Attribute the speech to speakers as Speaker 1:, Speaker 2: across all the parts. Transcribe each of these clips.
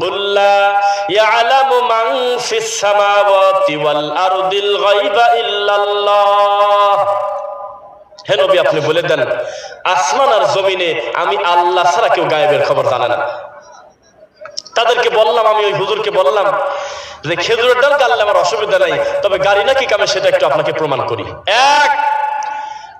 Speaker 1: রব্বুল্লাহ আপনি বলে দেন, আসমান আর জমিনে আমি আল্লাহ ছাড়া কেউ গায়েবের খবর জানে না। তাদেরকে বললাম, আমি ওই হুজুরকে বললাম যে, খেজুরের ডাল কাটলে আমার অসুবিধা নাই, তবে গাড়ি নাকি কামে, সেটা একটু আপনাকে প্রমাণ করি। এক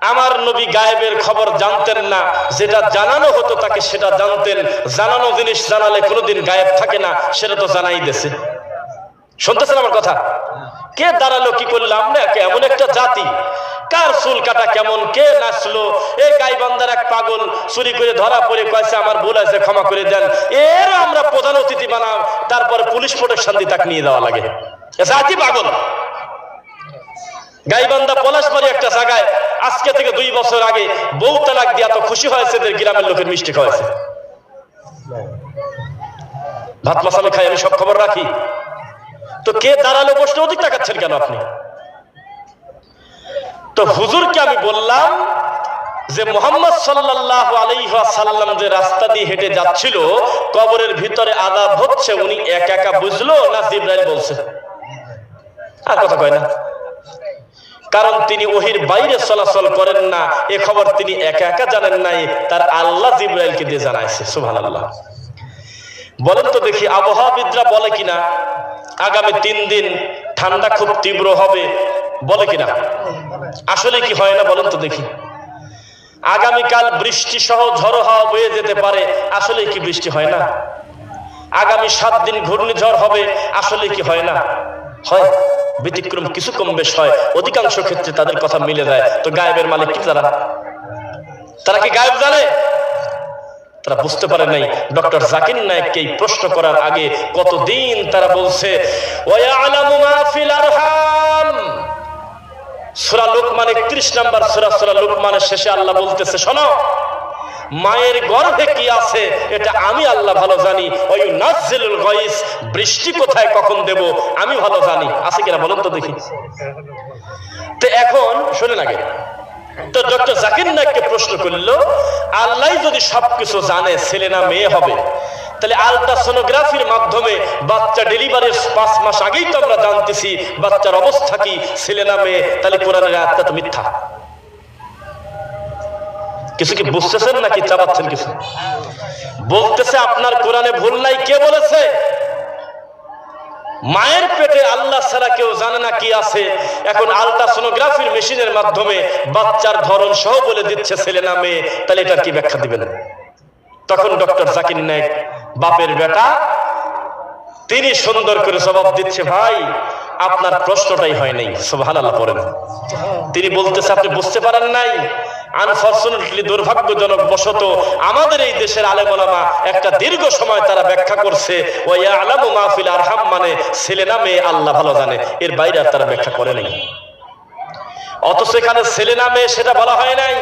Speaker 1: আমার নবী গায়েবের খবর জানতেন না, যেটা জানানো হতো তাকে সেটা জানতেন। জানানো জিনিস জানালে কোনোদিন গায়েব থাকে না, সেটা তো জানাই দিয়েছে শুনতেছেন আমার কথা? কে দাঁড়াল, কি করল? আমরা এমন একটা জাতি। কার চুল কাটা কেমন? কে নাচলো? এই গাইবান্দার এক পাগল চুরি করে ধরা পড়ে কয়েছে, আমার ভুল আছে ক্ষমা করে দেন। এর আমরা প্রধান অতিথি বানাম তারপর পুলিশ প্রোটেকশন দিয়ে তাকে নিয়ে যাওয়া লাগে। জাতি পাগল। গাইবান্ধা পলাশবাড়ি একটা জায়গায় আজকে থেকে দুই বছর আগে বউ তালাক দিয়ে এত খুশি হয়েছে এদের গ্রামের লোকের মিষ্টি খাওয়াইছে। ভাত মাসামি খাই আমি সব খবর রাখি। তো কে দাঁড়াল বসলে অধিক টাকাচ্ছেন কেন আপনি? তো হুজুরকে আমি বললাম যে মোহাম্মদ সাল্লাহ আলাইসাল্লাম যে রাস্তা দিয়ে হেঁটে যাচ্ছিল, কবরের ভিতরে আদাব হচ্ছে, উনি একা একা বুঝলো না জিব্রাইল বলছে। আর কথা কয় না। কারণ তিনি ওহির বাইরে চলাচল করেন না। এ খবর তিনি একা একা জানেন নাই। তার আল্লাহ জিব্রাইলকে দিয়ে জানাইছে সুহান আল্লাহ বলেন তো দেখি, আবহাওয়াবিদরা বলে কিনা, আগামী তিন দিন ঠান্ডা খুব তীব্র হবে, বলে কিনা? আসলে কি হয় না, বলেন তো দেখি। আগামীকাল বৃষ্টি সহ ঝড়ো হাওয়া বয়ে যেতে পারে, আসলে কি বৃষ্টি হয় না? আগামী সাত দিন ঘূর্ণিঝড় হবে, আসলে কি হয় না? হয়। ব্যতিক্রম কিছু কম বেশ হয়। অধিকাংশ ক্ষেত্রে তাদের কথা মিলে যায়। তো গায়েবের মালিক কি তারা? তারা কি গায়েব জানে? তারা বুঝতে পারে নাই। ডক্টর জাকির নায়ককে এই প্রশ্ন করার আগে কতদিন তারা বলছে সূরা লোকমান 31 নাম্বার সূরা সূরা লোকমানের শেষে আল্লাহ বলতেছে, শোনো মায়ের গর্ভে কি আছে, এটা আমি আল্লাহ ভালো জানি। ওই নাজিলুল গাইস বৃষ্টি কোথায়, কখন দেব, আমি ভালো জানি। আছে কিনা বলুন তো দেখি। তো এখন শুনে আগে। তো ডক্টর জাকির নায়ককে প্রশ্ন করল, আল্লাহ যদি সবকিছু জানে, ছেলে না মেয়ে হবে, তাহলে আলট্রাসোনোগ্রাফির মাধ্যমে বাচ্চা ডেলিভারির পাঁচ মাস আগেই তো আমরা জানতেছি, বাচ্চার অবস্থা কি, ছেলে না মেয়ে, তাহলে কোরআনের আত্মা তো মিথ্যা। কিছু কি বুঝতেছেন নাকি চাপাচ্ছেন কিছু? বলতেছে আপনার কোরআনে ভুল নাই, কে বলেছে? মায়ের পেটে আল্লাহ ছাড়া কেউ জানে না কি আছে। এখন আলট্রাসোনোগ্রাফির মেশিনের মাধ্যমে বাচ্চার ধরন সহ বলে দিচ্ছে ছেলে না মেয়ে, তাহলে এটার কি ব্যাখ্যা দিবেন? তখন ডক্টর জাকির নায়ক, বাপের বেটা, তিনি সুন্দর করে জবাব দিচ্ছে, ভাই, আপনার প্রশ্নটাই হয় নাই সোভান আল্লাহ পড়েন তিনি বলতেছে, আপনি বুঝতে পারেন নাই আনফর্চুনেটলি দুর্ভাগ্যজনক বশত আমাদের এই দেশের আলেমলামা একটা দীর্ঘ সময় তারা ব্যাখ্যা করছে, ওয়া আলামু মাহফিল আরহাম মানে ছেলে না আল্লাহ ভালো জানে, এর বাইরে আর তারা ব্যাখ্যা করে নাই। অথচ এখানে ছেলে না মেয়ে সেটা বলা হয় নাই।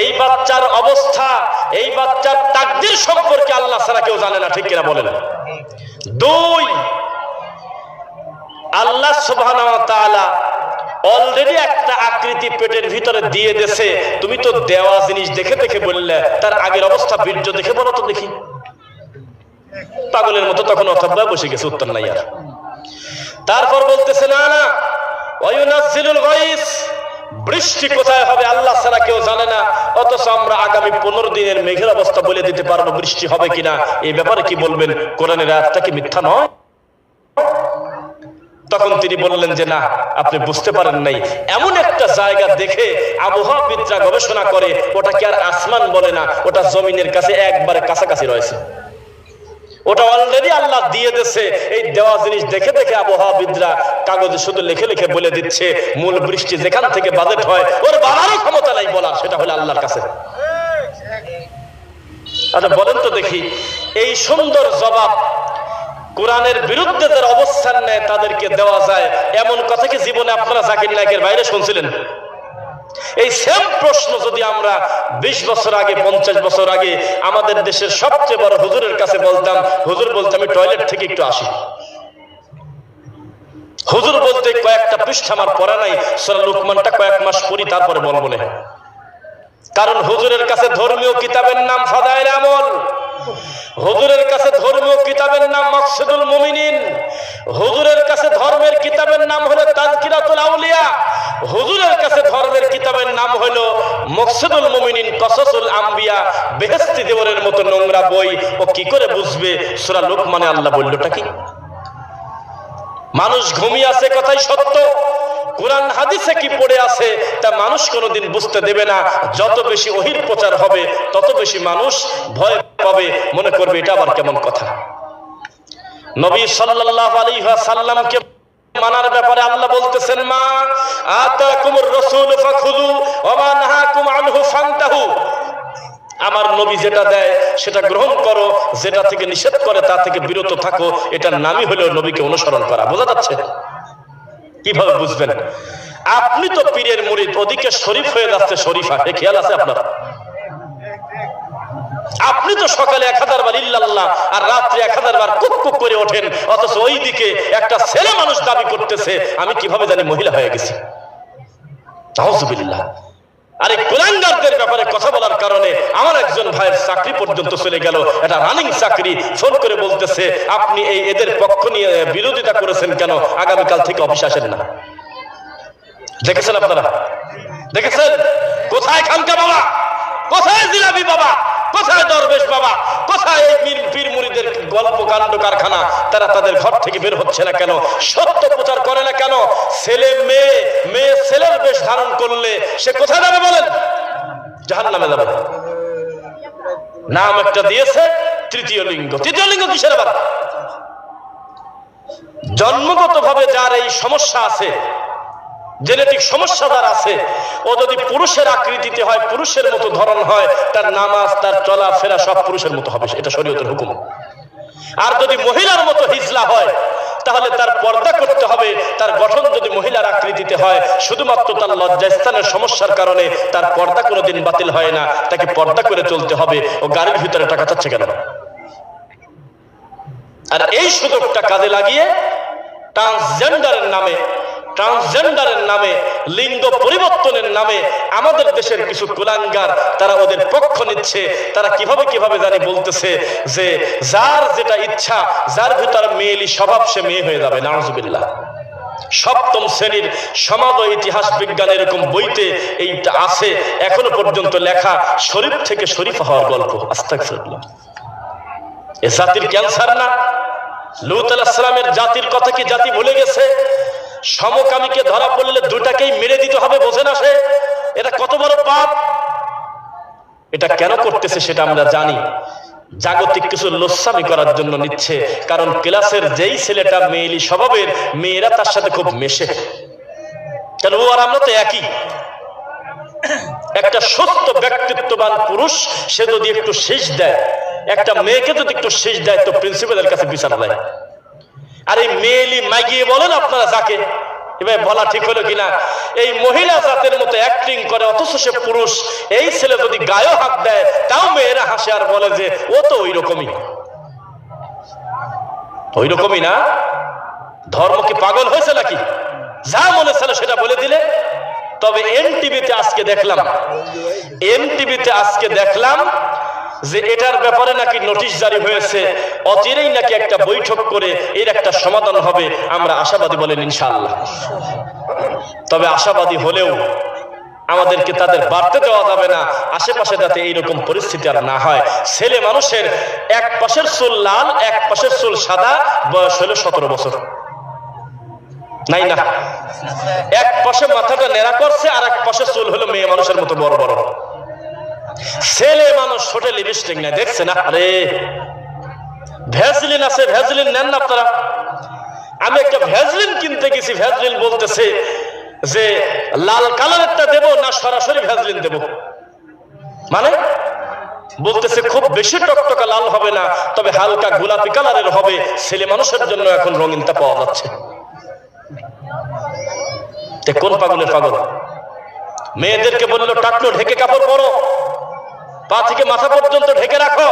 Speaker 1: এই বাচ্চার অবস্থা, এই বাচ্চার তাকদির সম্পর্কে আল্লাহ ছাড়া কেউ জানে না, ঠিক কিনা বলেন? দুই, আল্লাহ সুবহানাহু ওয়া তাআলা অলরেডি একটা আকৃতি পেটের ভিতরে দিয়ে দেছে তুমি তো দেওয়া জিনিস দেখে দেখে বললে, তার আগের অবস্থা বীর্য দেখে বলো তো দেখি। পাগলের মতো তখন অথবা বসে গেছে, উত্তর নাই আর। তারপর বলতেছে, না না বৃষ্টি কোথায় হবে আল্লাহ ছাড়া কেউ জানে না। অথচ আমরা আগামী পনেরো দিনের মেঘের অবস্থা বলে দিতে পারব, বৃষ্টি হবে কিনা। এই ব্যাপারে কি বলবেন? কোরআনের আয়াতটা কি মিথ্যা নয়? তখন তিনি বললেন যে, না, আপনি বুঝতে পারেন নাই। এমন একটা জায়গা দেখে আবহাওয়াবিদরা গবেষণা করে ওটাকে আর আসমান বলে না? ওটা জমিনের কাছে একবারে কাছাকাছি রয়েছে। ওটা অলরেডি আল্লাহ দিয়ে দিচ্ছে এই দেওয়া জিনিস দেখে দেখে আবহাওয়াবিদরা কাগজে শুধু লিখে লিখে বলে দিচ্ছে, মূল বৃষ্টি যেখান থেকে বাজেট হয়, ওর বাবারও ক্ষমতা নাই বলার, সেটা হলো আল্লাহর কাছে। আচ্ছা বলেন তো দেখি, এই সুন্দর জবাব কোরআনের বিরুদ্ধে যারা অবস্থান নেয়, তাদেরকে দেওয়া যায়। এমন কথা কি জীবনে আপনারা জাকির নায়কের বাইরে শুনছিলেন? এই সেম প্রশ্ন যদি আমরা ২০ বছর আগে, পঞ্চাশ বছর আগে আমাদের দেশের সবচেয়ে বড় হুজুরের কাছে বলতাম, হুজুর বলতে আমি টয়লেট থেকে একটু আসি। হুজুর বলতে কয়েকটা পৃষ্ঠা আমার পড়া নাই সোনা লুকমানটা কয়েক মাস পড়ি, তারপরে বলব না। কারণ হুজুরের কাছে ধর্মীয় কিতাবের নাম ফাদাইল আমল। হুজুরের কাছে ধর্মীয় কিতাবের নাম মকসুদুল মুমিনিন। হুজুরের কাছে ধর্মের কিতাবের নাম হলো তাজকিরাতুল আউলিয়া। হুজুরের কাছে ধর্মের কিতাবের নাম হলো মকসুদুল মুমিনিন, কসসুল আম্বিয়া, বেহেশতি দেওয়ারের মতো নোংরা বই। ও কি করে বুঝবে? সূরা লোকমানে আল্লাহ বললোটা কি? মানুষ ঘুমিয়ে আছে, কথাই সত্য। কোরআন, হাদিসে কি পড়ে আছে, তা মানুষ কোনোদিন বুঝতে দেবে না। যত বেশি ওহির প্রচার হবে, তত বেশি মানুষ ভয় পাবে মনে করবে এটা আবার কেমন কথা? নবী সাল্লাল্লাহু আলাইহি সাল্লামকে মানার ব্যাপারে আল্লাহ বলতেছেন, মা আতাকুমুর রাসূল ফাখুযু ওয়া মা নাহাকুম আনহু ফান্তাহু। আমার নবী যেটা দেয়, সেটা গ্রহণ করো, যেটা থেকে নিষেধ করে তা থেকে বিরত থাকো, এটার নামই হলো নবীকে অনুসরণ করা। বোঝা যাচ্ছে? কীভাবে বুঝবেন? আপনি তো পীরের মুরিদ, ওদিকে শরীফ হয়ে যাচ্ছে শরীফা, এ খেয়াল আছে আপনার? আপনি তো সকালে এক হাজার বার ইল্লাল্লাহ আর রাত্রে এক হাজার বার কুক কুক করে ওঠেন, অথচ ওই দিকে একটা ছেলে মানুষ দাবি করতেছে, আমি কীভাবে জানি মহিলা হয়ে গেছি। তাহজুবিল্লাহ আরে কুলাঙ্গারদের ব্যাপারে কথা বলার কারণে আমার একজন ভাইয়ের চাকরি পর্যন্ত চলে গেল এটা রানিং চাকরি, ফোন করে বলতেছে, আপনি এই এদের পক্ষ নিয়ে বিরোধিতা করেছেন কেন? আগামীকাল থেকে অফিস আসেন না। দেখেছেন আপনারা? দেখেছেন? কোথায় খানকা বাবা? কোথায় জিলাবি বাবা? কোথায় দরবেশ বাবা? কোথায় এই পীর মুড়িদের গল্প কাণ্ড কারখানা? তারা তাদের ঘর থেকে বের হচ্ছে না কেন? সত্য প্রচার করে না কেন? ছেলে, মেয়ে মেয়ে ছেলের বেশ ধারণ করলে সে কোথায় যাবে বলেন? জাহান নামে যাবে। নাম একটা দিয়েছে তৃতীয় লিঙ্গ। তৃতীয় লিঙ্গ কিসের আবার? জন্মগত ভাবে যার এই সমস্যা আছে জেনেটিক সমস্যা যার আছে, ও যদি পুরুষের আকৃতিতে হয়, পুরুষের মতো ধরন হয়, তার নামাজ, তার চলাফেরা সব পুরুষের মতো হবে, এটা শরীয়তের হুকুম। আর যদি মহিলার মতো হিজলা হয়, তাহলে তার পর্দা করতে হবে, তার গঠন যদি মহিলার আকৃতিতে হয়, শুধুমাত্র তার লজ্জাস্থানের সমস্যার কারণে তার পর্দা কোনোদিন বাতিল হয় না, তাকে পর্দা করে চলতে হবে, ও গাড়ির ভিতরে টাকা চাচ্ছে কেন? আর এই সুযোগটা কাজে লাগিয়ে ট্রান্সজেন্ডারের নামে ট্রান্সজেন্ডারের নামে, লিঙ্গ পরিবর্তনের নামে আমাদের দেশের কিছু কুলাঙ্গার তারা ওদের পক্ষ নিচ্ছে। তারা কীভাবে কীভাবে জানি বলতেছে যে, যার যেটা ইচ্ছা, যার ভিতর মেয়েলি স্বভাব সে মেয়ে হয়ে যাবে, নাউজুবিল্লাহ। সপ্তম শ্রেণির সমাজ ইতিহাস বিজ্ঞান এরকম বইতে এইটা আছে। এখনও পর্যন্ত লেখা শরীফ থেকে শরীফ হওয়ার গল্প, আস্তাগফিরুল্লাহ। এ জাতির ক্যান্সার না। লুত আলাহিসামের জাতির কথা কি জাতি ভুলে গেছে? সমকামীকে ধরা পড়লে দুটাকেই মেরে দিতে হবে, বোঝে না সে? এটা কত বড় পাপ? এটা কেন করতেছে সেটা আমরা জানি। জাগতিক কিছু লোসামি করার জন্য নিচ্ছে, কারণ ক্লাসের যেই ছেলেটা মেয়েলি স্বভাবের, মেয়েরা তার সাথে খুব মেশে। কেন? ও আর আমরা তো একই। একটা সত্য ব্যক্তিত্ববান পুরুষ, সে যদি একটু শেষ দেয়, একটা মেয়েকে যদি একটু শেষ দেয়, তো প্রিন্সিপালের কাছে বিচার দেয়। আর এই মেয়েলি মাগিয়ে বলেন আপনারা যাকে। এবার বলা ঠিক হলো কিনা? এই মহিলা জাতের মতো অ্যাক্টিং করে, অথচ সে পুরুষ। এই ছেলে যদি গায়ে হাত দেয়, তাও মেয়েরা হাসে আর বলে যে, ও তো ওই রকমই ওই রকমই না? ধর্ম কি পাগল হয়েছে নাকি? যা মনে ছিল সেটা বলে দিলে। তবে এন টিভিতে আজকে দেখলাম এন টিভিতে আজকে দেখলাম যে এটার ব্যাপারে নাকি নোটিশ জারি হয়েছে, অচিরেই নাকি একটা বৈঠক করে এর একটা সমাধান হবে, আমরা আশাবাদী বলেন ইনশাআল্লাহ। তবে আশাবাদী হলেও আমাদেরকে তাদের বাড়তে দেওয়া যাবে না, আশেপাশে যাতে এইরকম পরিস্থিতি আর না হয়। ছেলে মানুষের এক পাশের চুল লাল, এক পাশের চুল সাদা, বয়স হলো সতেরো বছর। নাই না? এক পাশে মাথাটা নেড়া করছে, আর এক পাশে চুল হলো মেয়ে মানুষের মতো বড় বড়। ছেলে মানুষ ছোটে লিপস্টিক দেখছে না? আরে ভ্যাজলিন আছে ভ্যাজলিন নেন না আপনারা। আমি একটা ভ্যাজলিন কিনতে গেছি ভ্যাজলিন বলতেছে যে লাল কালারেরটা দেব না সরাসরি ভ্যাজলিন দেব। মানে? বলতেছে খুব বেশি টকটকা লাল হবে না, তবে হালকা গোলাপি কালারের হবে, ছেলে মানুষের জন্য এখন রঙিনটা পাওয়া যাচ্ছে। কোন পাগলের পাগল? মেয়েদেরকে বলল টাকলো ঢেকে কাপড় পরো। থেকে মাথা পর্যন্ত ঢেকে রাখো।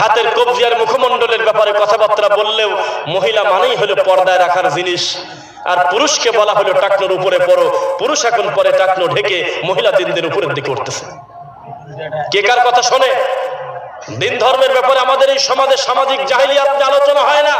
Speaker 1: হাতের কবজি আর মুখমণ্ডলের ব্যাপারে কথাবার্তা বললেও মহিলা মানেই হলো পর্দায় রাখার জিনিস। আর পুরুষকে বলা হলো টাকনোর উপরে পড়ো। পুরুষ এখন পরে টাকনো ঢেকে মহিলা দিনদের উপরের দিকে উঠতেছে। কে কার কথা শোনে? দিন ধর্মের ব্যাপারে আমাদের এই সমাজে সামাজিক জাহিলিয়াত আলোচনা হয় না।